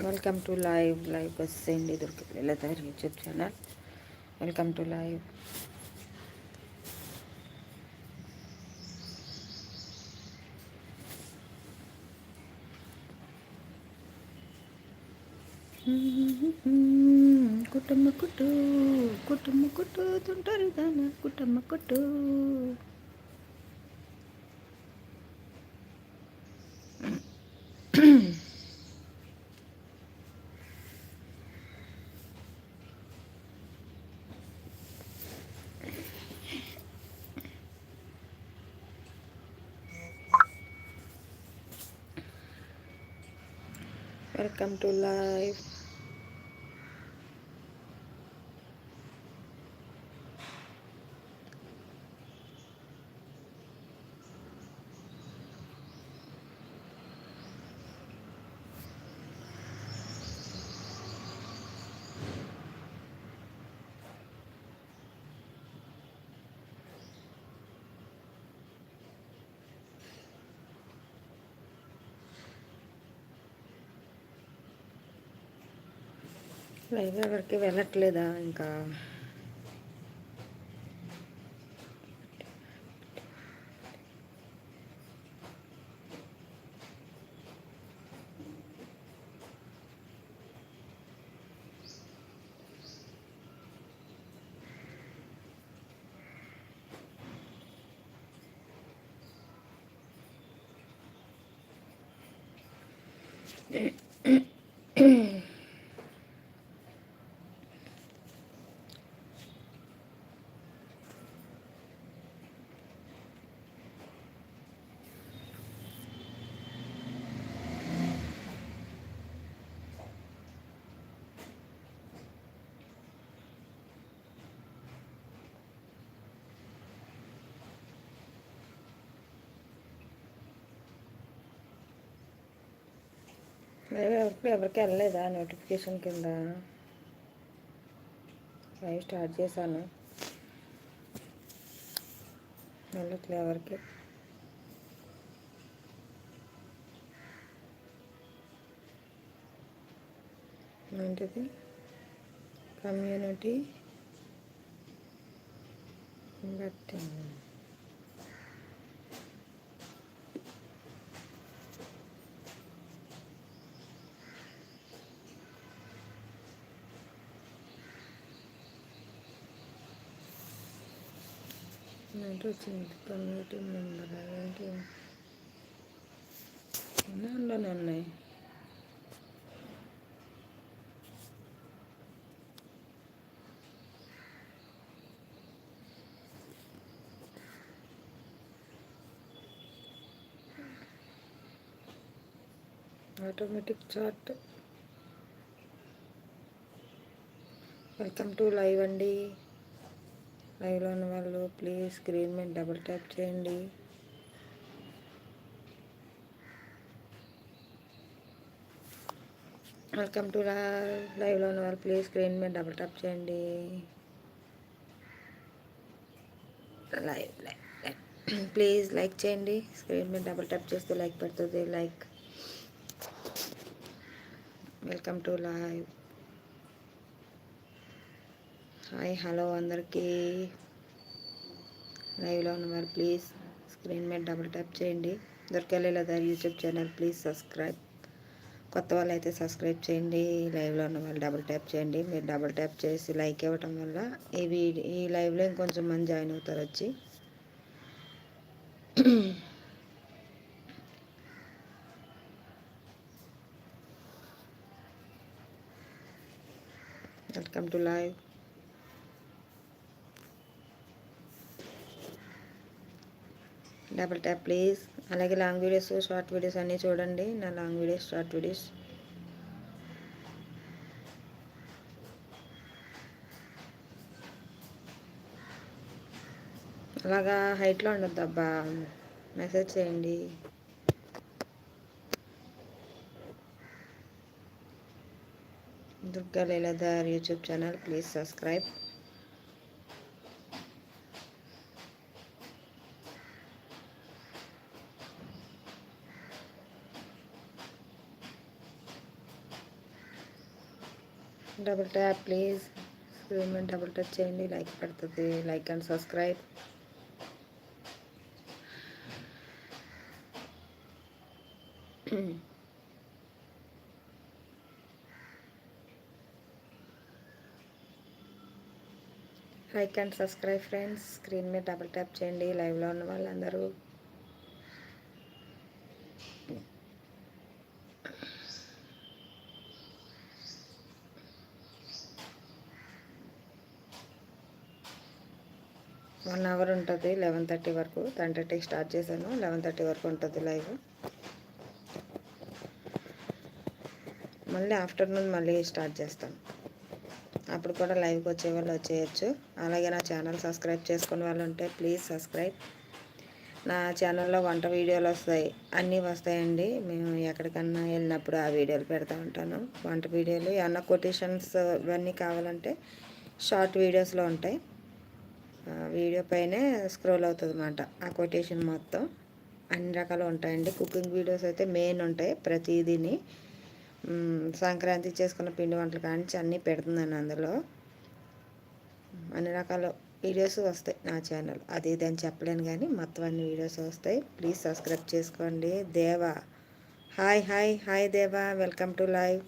Welcome to live live వచ్చేయండి దొరికి Latha YouTube channel welcome to live కుటుంబ కుట్టు కుటుంబ కుట్టు తుంటారు దాన కుటుంబ కుట్టు. వెల్కమ్ టు లైవ్ వైజాగ్ వరకు వెళ్ళట్లేదా ఇంకా? ఎవరికి ఎవరికి వెళ్ళలేదా నోటిఫికేషన్ కింద? లైవ్ స్టార్ట్ చేశాను. వెళ్ళట్లే ఎవరికి? ఏంటిది? కమ్యూనిటీ బట్టి నైట్రోజన్ నెంబర్ మెంబర్ దానిలోనే ఉన్నాయి? Automatic chart. Welcome to live అండి. లైవ్లో ఉన్న వాళ్ళు ప్లీజ్ స్క్రీన్ మీద డబుల్ ట్యాప్ చేయండి. వెల్కమ్ టు లైవ్లో ఉన్న వాళ్ళు ప్లీజ్ స్క్రీన్ మీద డబుల్ ట్యాప్ చేయండి. లైవ్ లైవ్ ప్లీజ్ లైక్ చేయండి. స్క్రీన్ మీద డబుల్ ట్యాప్ చేస్తే లైక్ పెడుతుంది. Like welcome to live hi hello అందరికీ. లైవ్లో ఉన్నవారు ప్లీజ్ స్క్రీన్ మీద డబుల్ ట్యాప్ చేయండి. దొరకెళ్ళలేదా యూట్యూబ్ ఛానల్ ప్లీజ్ సబ్స్క్రైబ్. కొత్త వాళ్ళు అయితే సబ్స్క్రైబ్ చేయండి. లైవ్లో ఉన్న వాళ్ళు డబుల్ ట్యాప్ చేయండి. మీరు డబుల్ ట్యాప్ చేసి లైక్ ఇవ్వటం వల్ల ఈ వీడియో ఈ లైవ్లో ఇంకొంచెం మంది జాయిన్ అవుతారు వచ్చి. Welcome to live. Double tap please. అలాగే లాంగ్ వీడియోస్ షార్ట్ వీడియోస్ అన్నీ చూడండి. నా లాంగ్ వీడియోస్ షార్ట్ వీడియోస్. అలాగా హైట్లో ఉండొద్దు అబ్బా. మెసేజ్ చేయండి. Durga Leeladhar YouTube channel please subscribe. Double tap please screen మీద డబుల్ టచ్ చేయండి లైక్ పడుతుంది. Like and subscribe like and subscribe friends screen మీద డబుల్ ట్యాప్ చేయండి. లైవ్లో ఉన్న వాళ్ళందరూ. వన్ అవర్ ఉంటుంది లెవెన్ థర్టీ వరకు. టెన్ థర్టీకి స్టార్ట్ చేశాను. లెవెన్ థర్టీ వరకు ఉంటుంది లైవ్. మళ్ళీ ఆఫ్టర్నూన్ మళ్ళీ స్టార్ట్ చేస్తాను. అప్పుడు కూడా లైవ్కి వచ్చే వాళ్ళు వచ్చేయచ్చు. అలాగే నా ఛానల్ సబ్స్క్రైబ్ చేసుకునే వాళ్ళు ఉంటే ప్లీజ్ సబ్స్క్రైబ్. నా ఛానల్లో వంట వీడియోలు వస్తాయి. అన్నీ వస్తాయండి. మేము ఎక్కడికన్నా వెళ్ళినప్పుడు ఆ వీడియోలు పెడతా ఉంటాను. వంట వీడియోలు ఏమన్నా కొటేషన్స్ ఇవన్నీ కావాలంటే షార్ట్ వీడియోస్లో ఉంటాయి. వీడియో పైనే స్క్రోల్ అవుతుంది అన్నమాట ఆ కొటేషన్ మొత్తం అన్ని రకాలు ఉంటాయండి. కుకింగ్ వీడియోస్ అయితే మెయిన్ ఉంటాయి ప్రతిదీని. సంక్రాంతి చేసుకున్న పిండి వంటలు కానించి అన్నీ పెడుతుందండి అందులో. అన్ని రకాల వీడియోస్ వస్తాయి నా ఛానల్. అది ఇది అని చెప్పలేను కానీ మొత్తం అన్ని వీడియోస్ వస్తాయి. ప్లీజ్ సబ్స్క్రైబ్ చేసుకోండి. Deva. Hi hi hi Deva. Welcome to live.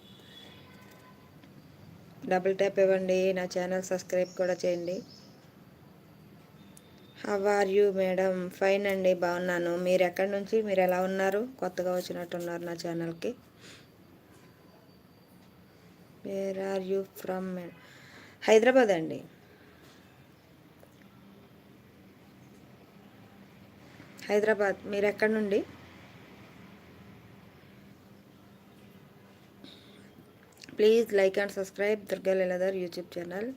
Double tap ఇవ్వండి. నా ఛానల్ సబ్స్క్రైబ్ కూడా చేయండి. ఆర్ యూ మేడం ఫైన్ అండి బాగున్నాను. మీరు ఎక్కడి నుంచి? మీరు ఎలా ఉన్నారు? కొత్తగా వచ్చినట్టున్నారు నా ఛానల్కి where are you from Hyderabad అండి. హైదరాబాద్. మీరు ఎక్కడి నుండి? Please like and subscribe Durga Leeladhar YouTube channel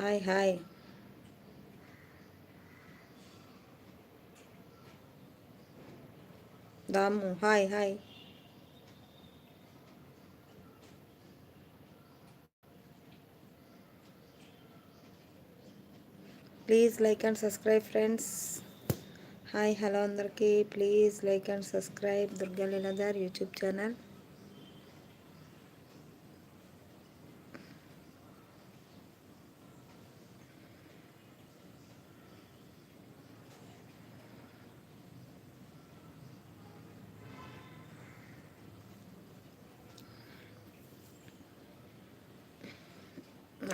hi hi Damu hi hi please like and subscribe friends hi hello అందరికీ please like and subscribe Durga Leeladhar YouTube channel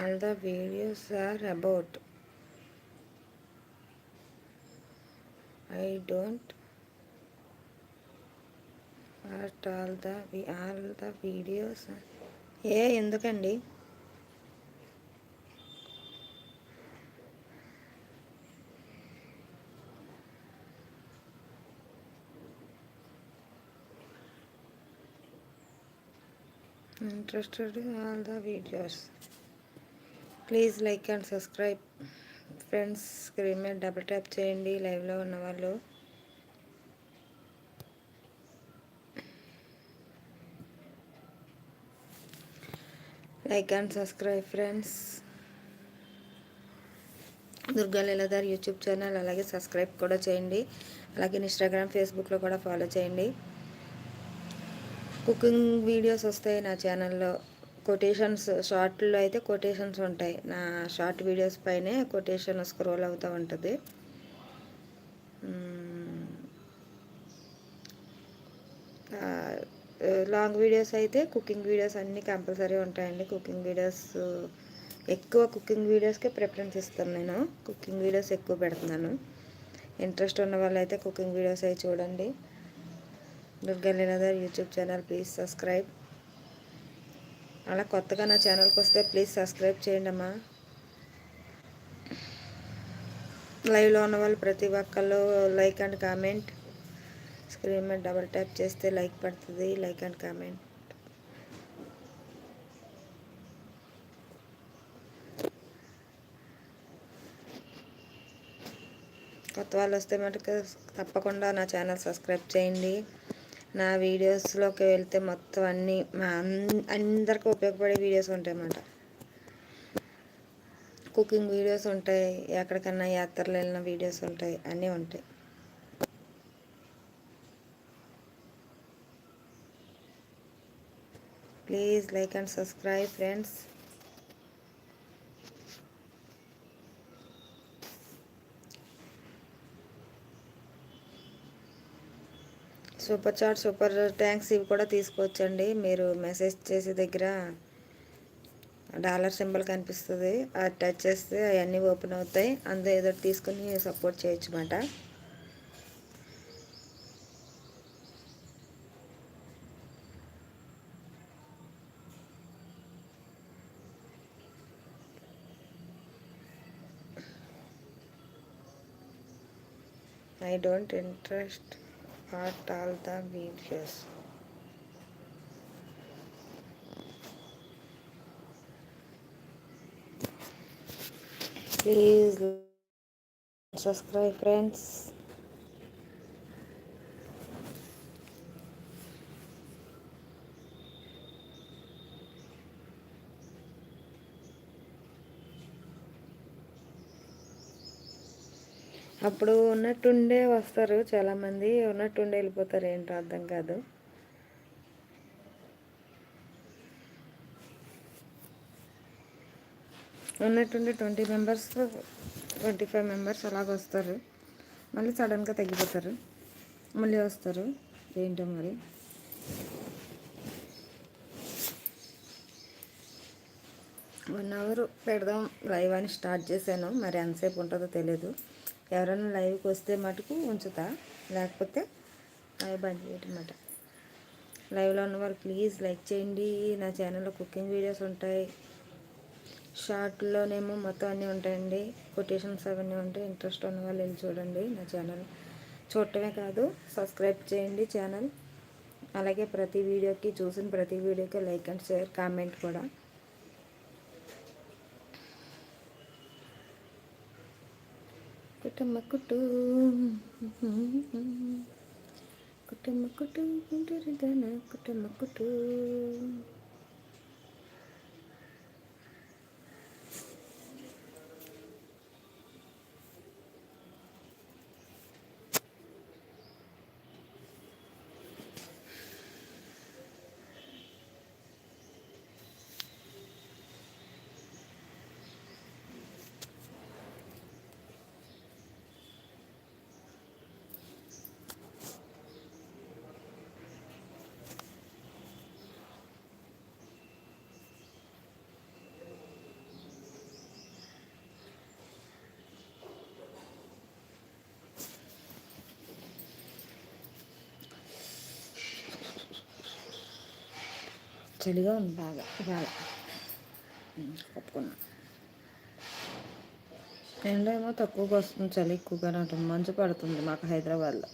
all the videos are about I don't what all the all the videos ఏ ఎందుకండి interested in all the videos please like and subscribe. Friends screen మీద double tap చేయండి. లైవ్లో ఉన్న వాళ్ళు. Like and subscribe friends Durga Leeladhar YouTube channel. అలాగే subscribe కూడా చేయండి. అలాగే ఇన్స్టాగ్రామ్ ఫేస్బుక్లో కూడా ఫాలో చేయండి. కుకింగ్ వీడియోస్ వస్తాయి నా ఛానల్లో. కొటేషన్స్ షార్ట్లో అయితే కొటేషన్స్ ఉంటాయి. నా షార్ట్ వీడియోస్ పైనే కొటేషన్ స్క్రోల్ అవుతూ ఉంటుంది. లాంగ్ వీడియోస్ అయితే కుకింగ్ వీడియోస్ అన్నీ కంపల్సరీ ఉంటాయండి. కుకింగ్ వీడియోస్ ఎక్కువ కుకింగ్ వీడియోస్కే ప్రిఫరెన్స్ ఇస్తాను నేను. కుకింగ్ వీడియోస్ ఎక్కువ పెడుతున్నాను. ఇంట్రెస్ట్ ఉన్న వాళ్ళైతే కుకింగ్ వీడియోస్ అవి చూడండి. Durga Leeladhar YouTube channel please subscribe. అలా కొత్తగా నా ఛానల్కి వస్తే ప్లీజ్ సబ్స్క్రైబ్ చేయండి అమ్మా. లైవ్లో ఉన్న వాళ్ళు ప్రతి ఒక్కళ్ళు లైక్ అండ్ కామెంట్ స్క్రీన్ మీద డబల్ ట్యాప్ చేస్తే లైక్ పడుతుంది లైక్ అండ్ కామెంట్ కొత్త వాళ్ళు వస్తే మటుకు తప్పకుండా నా ఛానల్ సబ్స్క్రైబ్ చేయండి. నా వీడియోస్లోకి వెళ్తే మొత్తం అన్నీ మా అందరికీ ఉపయోగపడే వీడియోస్ ఉంటాయి అన్నమాట కుకింగ్ వీడియోస్ ఉంటాయి ఎక్కడికన్నా యాత్రలు వెళ్ళిన వీడియోస్ ఉంటాయి అన్నీ ఉంటాయి. Please like and subscribe friends. Super chat super thanks ఇవి కూడా తీసుకోవచ్చండి మీరు మెసేజ్ చేసే దగ్గర డాలర్ సింబల్ కనిపిస్తుంది. అది టచ్ చేస్తే అవన్నీ ఓపెన్ అవుతాయి. అందులో ఏదో తీసుకుని సపోర్ట్ చేయొచ్చు అన్నమాట. I don't interest at all the videos. Please subscribe friends. అప్పుడు ఉన్నట్టుండే వస్తారు చాలామంది ఉన్నట్టుండే వెళ్ళిపోతారు ఏంటో అర్థం కాదు. ఉన్నట్టుండి twenty members twenty five members అలాగ వస్తారు. మళ్ళీ సడన్గా తగ్గిపోతారు. మళ్ళీ వస్తారు. ఏంటో మరి? వన్ అవర్ పెడదాం. లైవ్ అని స్టార్ట్ చేశాను. మరి ఎంతసేపు ఉంటుందో తెలియదు ఎవరైనా లైవ్కి వస్తే మటుకు ఉంచుతా. లేకపోతే లైవ్ బంద్ చేయటమాట. లైవ్లో ఉన్న వాళ్ళు ప్లీజ్ లైక్ చేయండి. నా ఛానల్లో కుకింగ్ వీడియోస్ ఉంటాయి. షార్ట్లోనేమో మొత్తం అన్నీ ఉంటాయండి. కొటేషన్స్ అవన్నీ ఉంటాయి. ఇంట్రెస్ట్ ఉన్న వాళ్ళు వెళ్ళి చూడండి నా ఛానల్ చూడటమే కాదు సబ్స్క్రైబ్ చేయండి ఛానల్ అలాగే ప్రతి వీడియోకి చూసిన ప్రతి వీడియోకి లైక్ అండ్ షేర్ కామెంట్ కూడా. కుటుంబ కుటు. కుటుంబ కుటు కుటుంబ కుటు. చలిగా ఉంది బాగా ఇవాళ. కప్పుకున్నా ఎండ ఏమో తక్కువగా వస్తుంది చలి ఎక్కువగానే ఉంటుంది మంచు పడుతుంది మాకు హైదరాబాద్లో.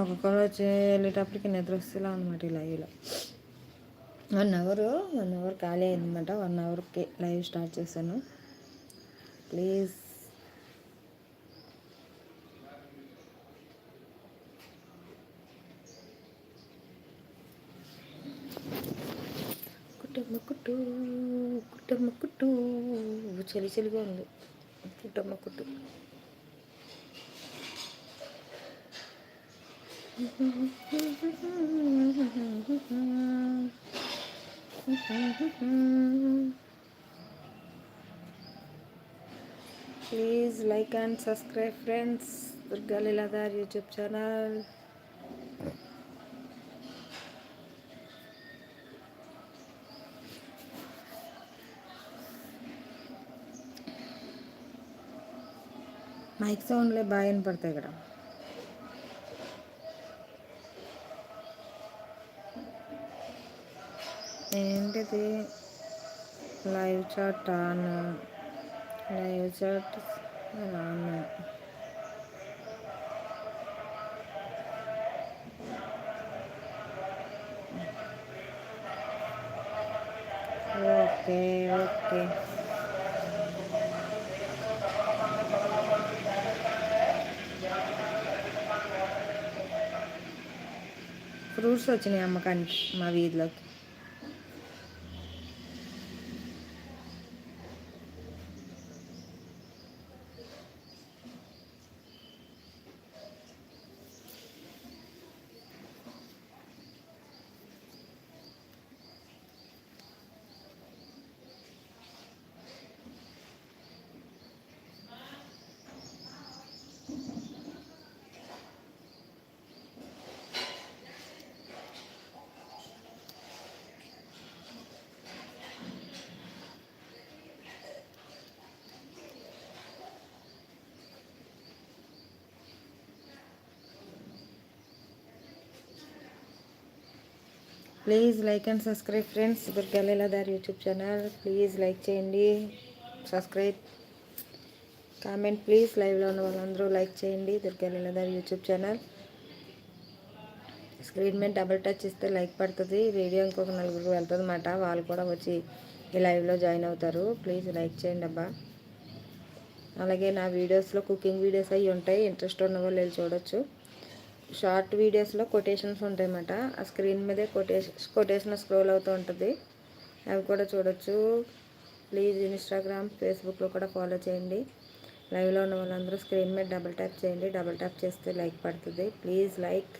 ఒక్కొక్కరు వచ్చి వెళ్ళేటప్పటికి నిద్ర వస్తేలా అనమాట ఈ లైవ్లో. వన్ అవర్ వన్ అవర్ ఖాళీ అయిందన్నమాట. వన్ అవర్కి లైవ్ స్టార్ట్ చేశాను. ప్లీజ్. కుటుంబ కుట్టు కుటుంబ కుట్టు. చలి చలిగా ఉంది. కుటుంబ కుట్టు. Please like and subscribe friends Durga Leeladhar YouTube channel mike సౌండ్లే బాగా వినపడతాయి ఇక్కడ ఏంటిది? Live chat on. Live chat on. Okay okay. Fruits వచ్చినాయి అమ్మకానికి మా వీధిలోకి. Please like and subscribe friends Durga Leeladhari YouTube channel please like చేయండి. సబ్స్క్రైబ్ కామెంట్ ప్లీజ్ లైవ్లో ఉన్న వాళ్ళందరూ లైక్ చేయండి. Durga Leeladhari YouTube channel screen మీద డబుల్ టచ్ ఇస్తే లైక్ పడుతుంది. వీడియో ఇంకొక నలుగురు వెళ్తుంది అన్నమాట. వాళ్ళు కూడా వచ్చి ఈ లైవ్లో జాయిన్ అవుతారు. ప్లీజ్ లైక్ చేయండి అబ్బా. అలాగే నా వీడియోస్లో కుకింగ్ వీడియోస్ అవి ఉంటాయి. ఇంట్రెస్ట్ ఉన్న వాళ్ళు వెళ్ళి చూడొచ్చు. షార్ట్ వీడియోస్లో కొటేషన్స్ ఉంటాయన్నమాట. ఆ స్క్రీన్ మీదే కొటేషన్ కొటేషన్ స్క్రోల్ అవుతూ ఉంటుంది. అవి కూడా చూడొచ్చు. ప్లీజ్ ఇన్స్టాగ్రామ్ ఫేస్బుక్లో కూడా ఫాలో చేయండి. లైవ్లో ఉన్న వాళ్ళందరూ స్క్రీన్ మీద డబుల్ ట్యాప్ చేయండి. డబుల్ ట్యాప్ చేస్తే లైక్ పడుతుంది. ప్లీజ్ లైక్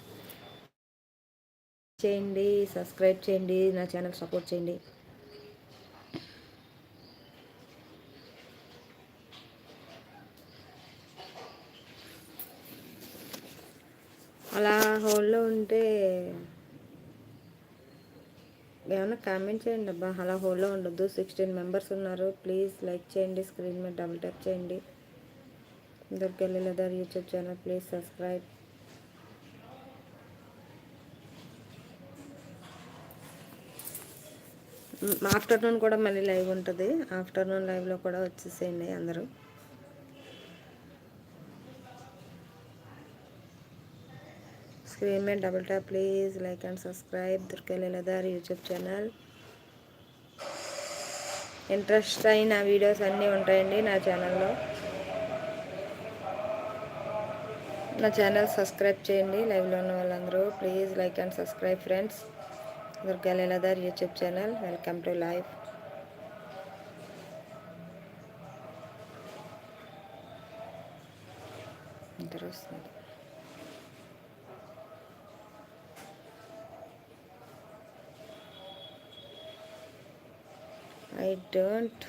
చేయండి సబ్స్క్రైబ్ చేయండి నా ఛానల్ సపోర్ట్ చేయండి. అలా హోల్లో ఉంటే ఏమైనా కామెంట్ చేయండి అబ్బా. అలా హోల్లో ఉండొద్దు. సిక్స్టీన్ మెంబర్స్ ఉన్నారు. ప్లీజ్ లైక్ చేయండి. స్క్రీన్ మీద డబుల్ ట్యాప్ చేయండి. దొరికెళ్ళి leather YouTube channel please subscribe. Afternoon కూడా మళ్ళీ లైవ్ ఉంటుంది. ఆఫ్టర్నూన్ లైవ్లో కూడా వచ్చేసేయండి అందరూ. Screen double tap please like and subscribe దుర్గలీలదార్ YouTube channel interest అయిన వీడియోస్ అన్నీ ఉంటాయండి నా ఛానల్లో నా ఛానల్ సబ్స్క్రైబ్ చేయండి లైవ్లో ఉన్న వాళ్ళందరూ. Please like and subscribe friends Durga Leeladhar YouTube channel welcome to live don't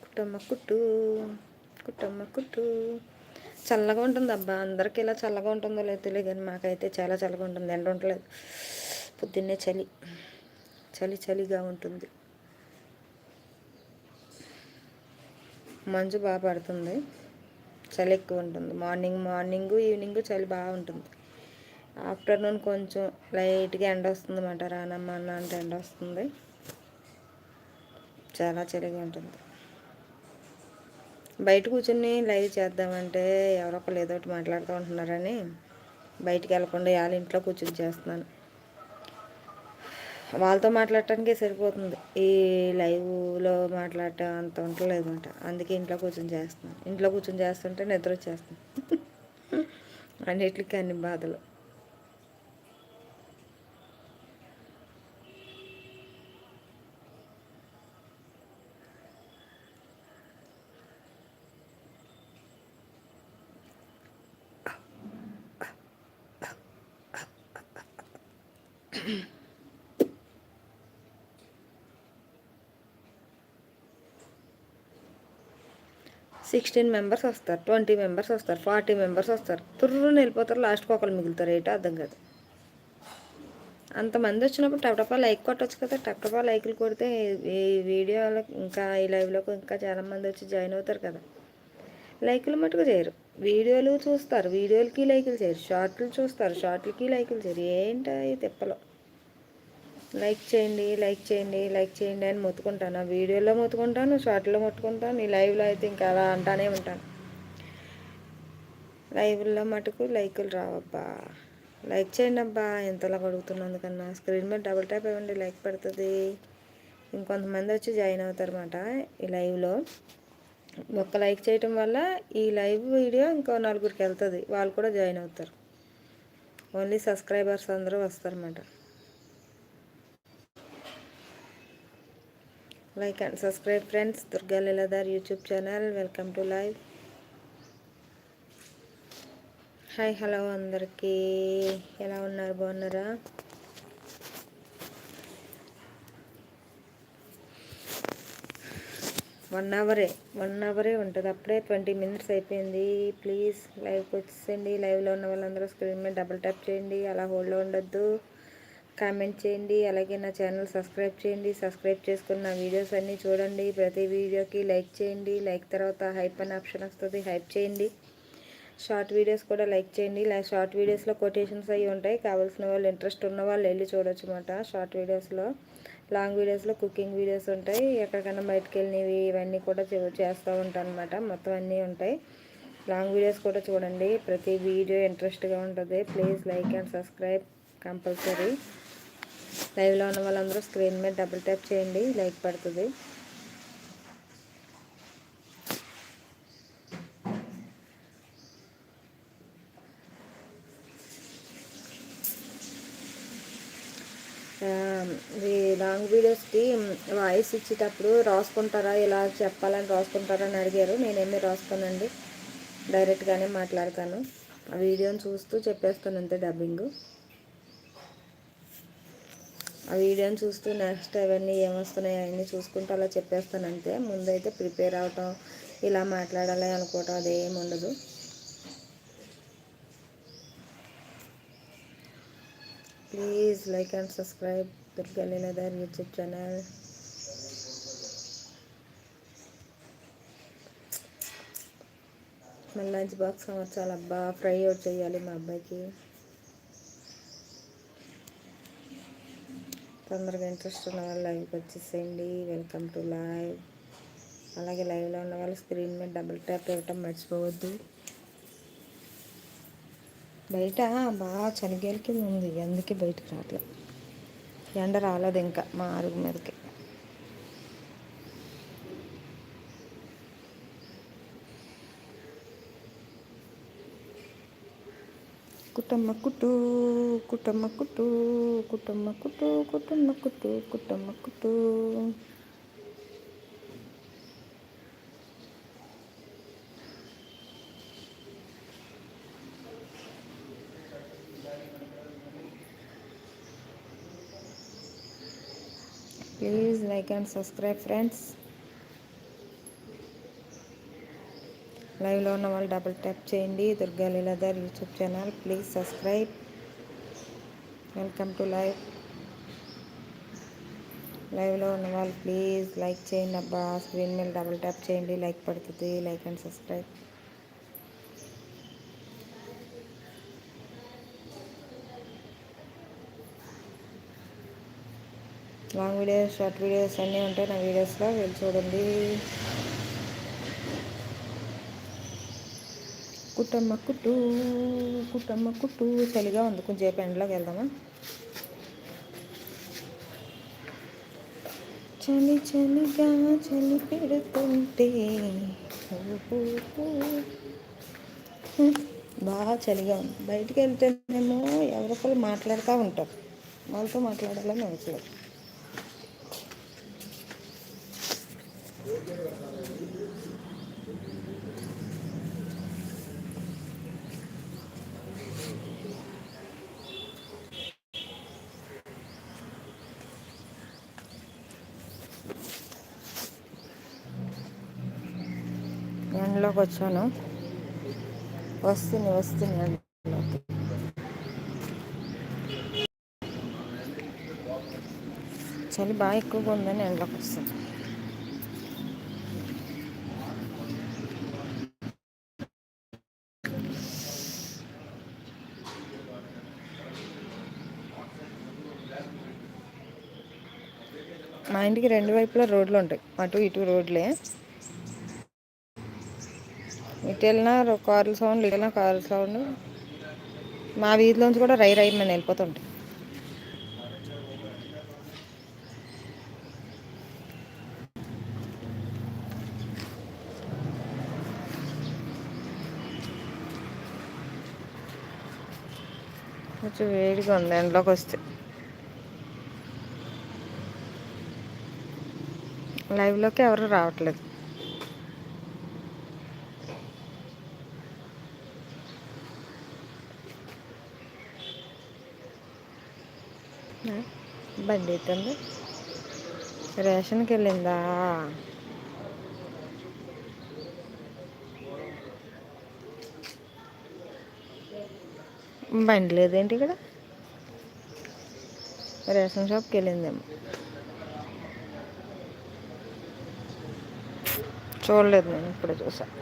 కుట్టమ్మ కుట్టు కుట్టమ్మ కుట్టు చల్లగా ఉంటుంది అబ్బా అందరికీ ఇలా చల్లగా ఉంటుందో లేదో తెలియదు కానీ మాకైతే చాలా చల్లగా ఉంటుంది ఎండ ఉండలేదు. పొద్దున్నే చలి చలి చలిగా ఉంటుంది. మంచు బాగా పడుతుంది చలి ఎక్కువ ఉంటుంది. మార్నింగ్ మార్నింగ్ ఈవినింగ్ చలి బాగా ఉంటుంది. ఆఫ్టర్నూన్ కొంచెం లైట్గా ఎండ వస్తుంది అన్నమాట రానమ్మ అన్న అంటే ఎండ వస్తుంది. చాలా చలిగా ఉంటుంది. బయట కూర్చొని లైవ్ చేద్దామంటే ఎవరో ఒకరు ఏదో ఒకటి మాట్లాడుతూ ఉంటున్నారని బయటికి వెళ్ళకుండా వాళ్ళ ఇంట్లో కూర్చొని చేస్తున్నాను. వాళ్ళతో మాట్లాడటానికే సరిపోతుంది. ఈ లైవ్లో మాట్లాడటం అంత ఉండలేదు అందుకే ఇంట్లో కూర్చొని చేస్తున్నాను. ఇంట్లో కూర్చొని చేస్తుంటే నిద్ర వచ్చేస్తుంది. అన్నిటికీ అన్ని బాధలు. సిక్స్టీన్ మెంబర్స్ వస్తారు ట్వంటీ మెంబర్స్ వస్తారు ఫార్టీ మెంబర్స్ వస్తారు. తుర్రుని వెళ్ళిపోతారు లాస్ట్కి ఒకరు మిగులుతారు ఏటో అర్థం కాదు. అంతమంది వచ్చినప్పుడు టపటపా లైక్ కొట్టచ్చు కదా టపటపా లైకులు కొడితే ఈ వీడియోలో ఇంకా ఈ లైవ్లోకి ఇంకా చాలామంది వచ్చి జాయిన్ అవుతారు కదా. లైకులు మటుకు చేయరు. వీడియోలు చూస్తారు వీడియోలకి లైకులు చేయరు షార్ట్లు చూస్తారు షార్ట్లకి లైకులు చేయరు. ఏంటో ఈ తిప్పలో. లైక్ చేయండి లైక్ చేయండి లైక్ చేయండి అని మొత్తుకుంటాను. వీడియోలో మొత్తుకుంటాను షార్ట్లో మొత్తుకుంటాను ఈ లైవ్లో అయితే ఇంకా అలా అంటానే ఉంటాను. లైవ్లో మటుకు లైకులు రావబ్బా. లైక్ చేయండి అబ్బా ఎంతలా అడుగుతున్నందుకన్నా స్క్రీన్ మీద డబుల్ ట్యాప్ ఇవ్వండి లైక్ పడుతుంది. ఇంకొంతమంది వచ్చి జాయిన్ అవుతారన్నమాట ఈ లైవ్లో. ఒక్క లైక్ చేయటం వల్ల ఈ లైవ్ వీడియో ఇంకో నలుగురికి వెళ్తుంది. వాళ్ళు కూడా జాయిన్ అవుతారు. ఓన్లీ సబ్స్క్రైబర్స్ అందరూ వస్తారన్నమాట. Like and subscribe friends Durga Leeladhar YouTube channel welcome to live hi hello అందరికీ. ఎలా ఉన్నారు? బాగున్నారా? వన్ అవరే వన్ అవరే ఉంటుంది. అప్పుడే ట్వంటీ మినిట్స్ అయిపోయింది. ప్లీజ్ లైవ్కి వచ్చేయండి లైవ్లో ఉన్న వాళ్ళందరూ స్క్రీన్ మీద డబుల్ ట్యాప్ చేయండి. అలా హోల్డ్లో ఉండొద్దు. కామెంట్ చేయండి అలాగే నా ఛానల్ సబ్స్క్రైబ్ చేయండి సబ్స్క్రైబ్ చేసుకుని నా వీడియోస్ అన్నీ చూడండి. ప్రతి వీడియోకి లైక్ చేయండి లైక్ తర్వాత హైప్ అనే ఆప్షన్ వస్తుంది హైప్ చేయండి. షార్ట్ వీడియోస్ కూడా లైక్ చేయండి. షార్ట్ వీడియోస్లో కొటేషన్స్ అవి ఉంటాయి. కావాల్సిన వాళ్ళు ఇంట్రెస్ట్ ఉన్న వాళ్ళు వెళ్ళి చూడొచ్చు అనమాట షార్ట్ వీడియోస్లో. లాంగ్ వీడియోస్లో కుకింగ్ వీడియోస్ ఉంటాయి. ఎక్కడికైనా బయటకు వెళ్ళినవి ఇవన్నీ కూడా చేస్తూ ఉంటాను అనమాట మొత్తం అన్నీ ఉంటాయి. లాంగ్ వీడియోస్ కూడా చూడండి. ప్రతి వీడియో ఇంట్రెస్ట్గా ఉంటుంది. Please like and subscribe compulsory. లైవ్లో ఉన్న వాళ్ళందరూ స్క్రీన్ మీద డబుల్ ట్యాప్ చేయండి లైక్ పడుతుంది. లాంగ్ వీడియోస్కి వాయిస్ ఇచ్చేటప్పుడు రాసుకుంటారా ఇలా చెప్పాలని రాసుకుంటారా అని అడిగారు. నేనేమీ రాసుకోనండి డైరెక్ట్గానే మాట్లాడతాను. ఆ వీడియోని చూస్తూ చెప్పేస్తాను అంతే డబ్బింగ్. ఆ వీడియోని చూస్తూ నెక్స్ట్ అవన్నీ ఏమొస్తున్నాయి అవన్నీ చూసుకుంటూ అలా చెప్పేస్తాను అంతే. ముందైతే ప్రిపేర్ అవటం ఇలా మాట్లాడాలి అనుకోవటం అదేం ఉండదు. Please like and subscribe Durga Leeladhar YouTube channel మళ్ళీ లంచ్ బాక్స్ అమర్చాలి అబ్బా ఫ్రై అవుట్ చేయాలి మా అబ్బాయికి. తొందరగా ఇంట్రెస్ట్ ఉన్న వాళ్ళు లైవ్కి వచ్చేసేయండి. వెల్కమ్ టు లైవ్ అలాగే లైవ్లో ఉన్న వాళ్ళు స్క్రీన్ మీద డబుల్ ట్యాప్ ఇవ్వటం మర్చిపోవద్దు. బయట బాగా చలిగేల ఉంది. అందుకే బయటకు రావట్లేదు ఎండ రాలేదు ఇంకా మా అరుగు మీదకి. కుటుంబ కుట్టు కుటుంబ కుట్టు కుటుంబ కుట్టు కుటుంబ కుట్టు కుటుంబ కుట్టు please like and subscribe friends లైవ్లో ఉన్న వాళ్ళు డబుల్ ట్యాప్ చేయండి. Durga Leeladhar YouTube channel. Please subscribe welcome to live లైవ్లో ఉన్న వాళ్ళు ప్లీజ్ లైక్ చేయండి అబ్బా. స్క్రీన్ మీద డబుల్ ట్యాప్ చేయండి. లైక్ పడుతుంది. Like and subscribe long videos short videos అన్నీ ఉంటాయి. నా వీడియోస్లో వెళ్ళి చూడండి. కుట్టమ్మ కుట్టు కుట్టమ్మ కుట్టు చలిగా ఉంది. కొంచెం ఎండలోకి వెళ్దామా? చలి చలిగా చలి పెడుతుంటే బాగా చలిగా ఉంది. బయటికి వెళ్తేనేమో ఎవరొకరు మాట్లాడుతూ ఉంటారు. వాళ్ళతో మాట్లాడాలని అవసరం ఎండలోకి వచ్చాను. వస్తుంది వస్తుంది చలి బాగా ఎక్కువగా ఉందని ఎండలోకి వస్తుంది మా ఇంటికి రెండు వైపులా రోడ్లు ఉంటాయి. అటు ఇటు రోడ్లే. ఎటు వెళ్ళినా కార్ల సౌండ్ ఇటు వెళ్ళినా కార్ల సౌండ్ మా వీధిలోంచి కూడా రై రై మేము వెళ్ళిపోతుంటాయి కొంచెం వేడిగా ఉంది ఎండలోకి వస్తే. లైవ్లోకి ఎవరు రావట్లేదు. బండి అవుతుంది రేషన్కి వెళ్ళిందా బండి లేదేంటి ఇక్కడ? రేషన్ షాప్కి వెళ్ళిందేమో చూడలేదు నేను ఇప్పుడే చూసాను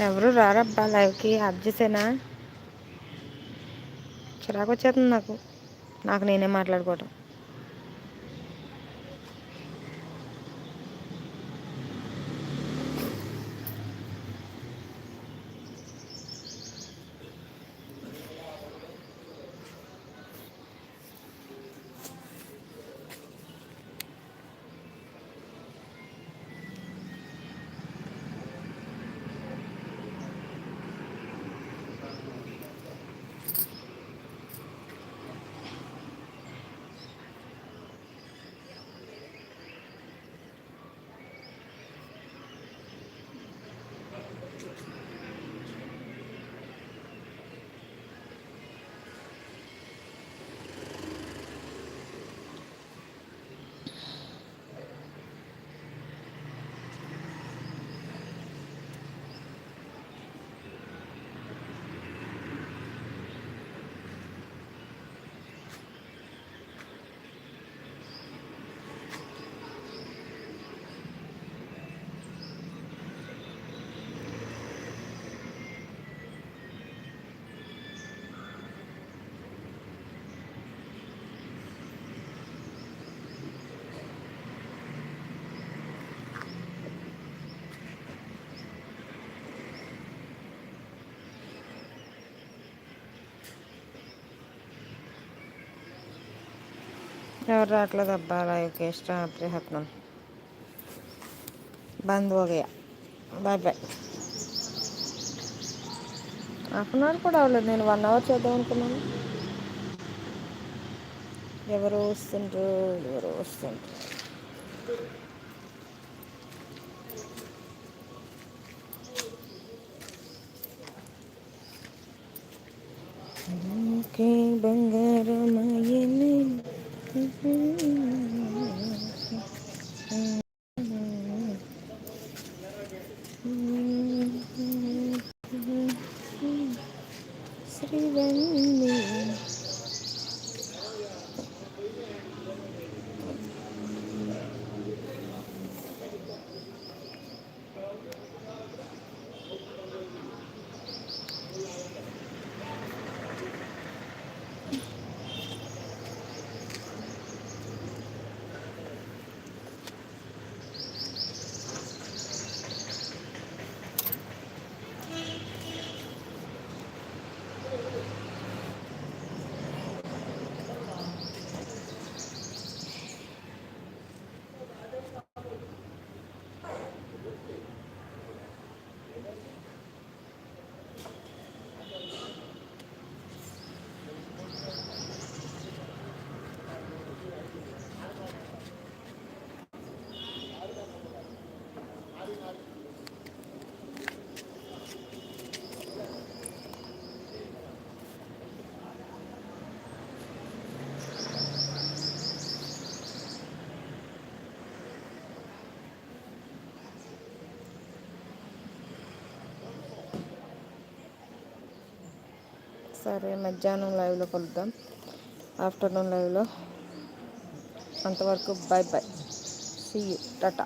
ఎవరు రారబ్బా లైవ్కి అర్జెసేనా చిరాకు వచ్చేస్తుంది నాకు. నాకు నేనే మాట్లాడుకోవటం. ఎవరు రావట్లేదు అబ్బా లైవ్కి ఇష్టం అప్రిహత్నం బంద్ हो गया bye bye half an hour కూడా అవ్వలేదు నేను వన్ అవర్ చేద్దాం అనుకున్నాను ఎవరు వస్తుండ్రు ఎవరు వస్తుండ్రు సరే మధ్యాహ్నం లైవ్లో కలుద్దాం. ఆఫ్టర్నూన్ లైవ్లో. అంతవరకు bye bye see you tata